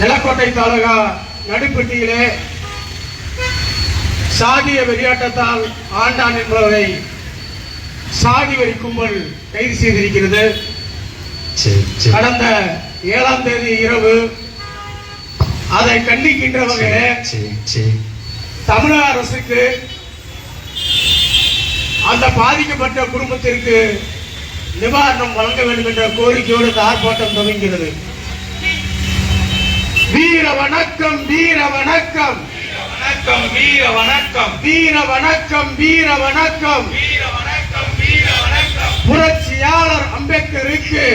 நிலக்கோட்டை தாலுகா நடுப்பட்டியிலே சாதிய வெறியாட்டத்தால் ஆண்டான் என்பவரை சாதி வெறி கும்பல் கைது செய்திருக்கிறது. கடந்த ஏழாம் தேதி இரவு அதை கண்டிக்கின்ற வகையிலே தமிழக அரசுக்கு அந்த பாதிக்கப்பட்ட குடும்பத்திற்கு நிவாரணம் வழங்க வேண்டும் என்ற கோரிக்கையோடு ஆர்ப்பாட்டம் துவங்கிறது வீர வணக்கம் வீர வணக்கம் வணக்கம் வீர வணக்கம் வீர வணக்கம் வீர வணக்கம் வீர வணக்கம் வீர வணக்கம் புரட்சியாளர் அம்பேத்கருக்கு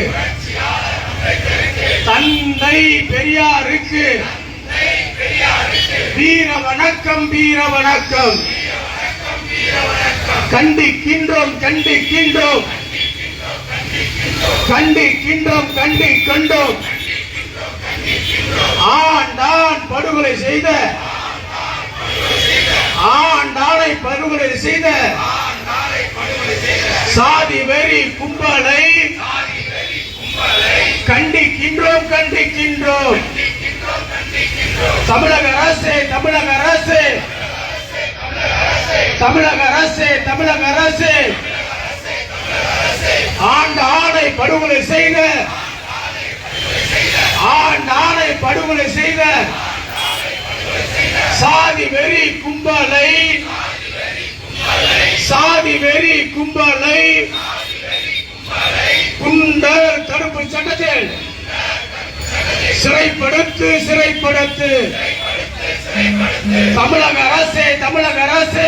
தந்தை பெரியாருக்கு வீர வணக்கம் வீர வணக்கம் கண்டிக்கின்றோம் கண்டிக்கின்றோம். கண்டிக்கின்றோம் கண்டிக்கின்றோம். ஆண்டான் படுகொலை செய்த. ஆண்டானை படுகொலை செய்த. சாதி வெறி கும்பலை கண்டிக்கின்றோம் கண்டிக்கின்றோம். தமிழக அரசு தமிழக அரசு. தமிழக அரசு தமிழக அரசு. ஆண்ட ஆணை படுகொலை செய்த. படுகொலை செய்த சாதி வெறி கும்பலை சாதி வெறி கும்பலை குண்டர் தடுப்பு சட்டத்தில் சிறைப்படுத்து சிறைப்படுத்து. தமிழக அரசு தமிழக அரசு.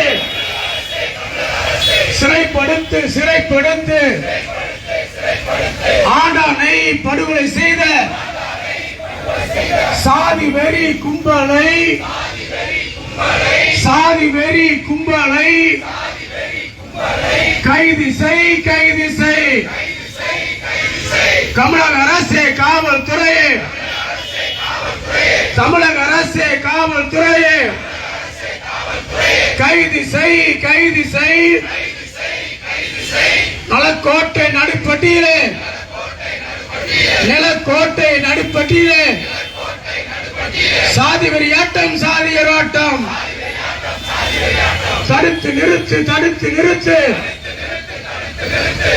சிறைப்படுத்து சிறைப்படுத்து. ஆண்டானை படுகொலை செய்த சாதி வெறி கும்பலை. சாதி வெறி கும்பலை. கைது செய் கைது செய் தமிழக அரசு காவல்துறையே. தமிழக அரசு காவல்துறையே. கைது செய் கைது செய் நலக்கோட்டை நடுப்பட்டியிலே. நிலக்கோட்டை நடுப்பட்டியிலே. சாதி வெறியாட்டம் சாதியராட்டம் தடுத்து நிறுத்து தடுத்து நிறுத்து.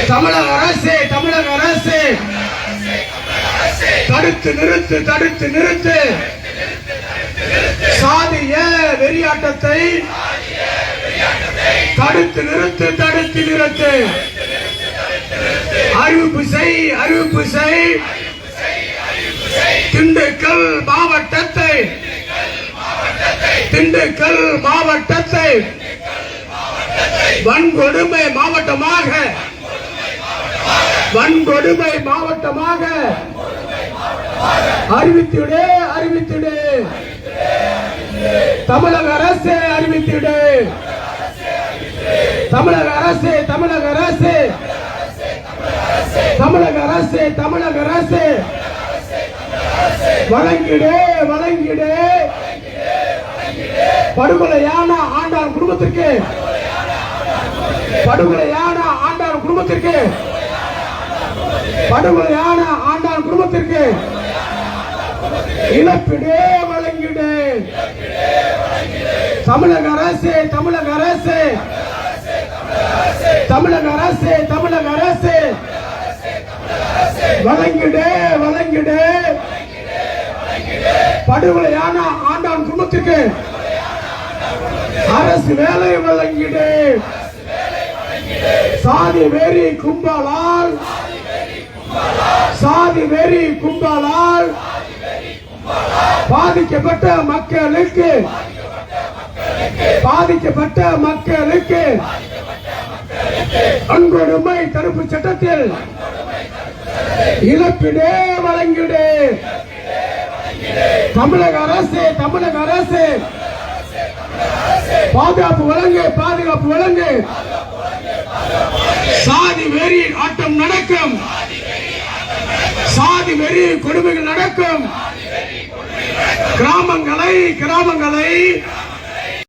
தமிழக அரசு தமிழக அரசு. தடுத்து நிறுத்து தடுத்து நிறுத்து. சாதிய வெறியாட்டத்தை தடுத்து நிறுத்து தடுத்து நிறுத்து. அறிவிப்பு செய் அறிவிப்பு செய். திண்டுக்கல் மாவட்டத்தை திண்டுக்கல் மாவட்டத்தை வன்கொடுமை மாவட்டமாக வன்கொடுமை மாவட்டமாக அறிவித்திடு அறிவித்திடு. தமிழக அரசு அறிவித்திடு. தமிழக அரசு தமிழக அரசு. தமிழக அரசு தமிழக அரசு. வழங்கிடு வழங்கிடு. படுகொலையான ஆண்டான் குடும்பத்திற்கு. படுகொலையான ஆண்டான் குடும்பத்திற்கு. படுகொலையான ஆண்டான் குடும்பத்திற்கு. இழப்பீடு வழங்கிடு. தமிழக அரசு தமிழக அரசு. தமிழக அரசு தமிழக அரசு. வழங்கிடு வழங்கிடு. படுகொலையான ஆண்டான் குடும்பத்திற்கு. அரசு வேலை வழங்கிடு சாதி வெறி கும்பலால் சாதி வெறி கும்பலால் பாதிக்கப்பட்ட மக்களுக்கு பாதிக்கப்பட்ட மக்களுக்கு அன்பொடுமை தடுப்பு சட்டத்தில் இழப்பீடு வழங்கிடு தமிழக அரசு தமிழக அரசு பாதுகாப்பு வழங்கு பாதுகாப்பு வழங்கு. சாதி வெறி ஆட்டம் நடக்கும். சாதி வெறி கொடுமைகள் நடக்கும். கிராமங்களை கிராமங்களை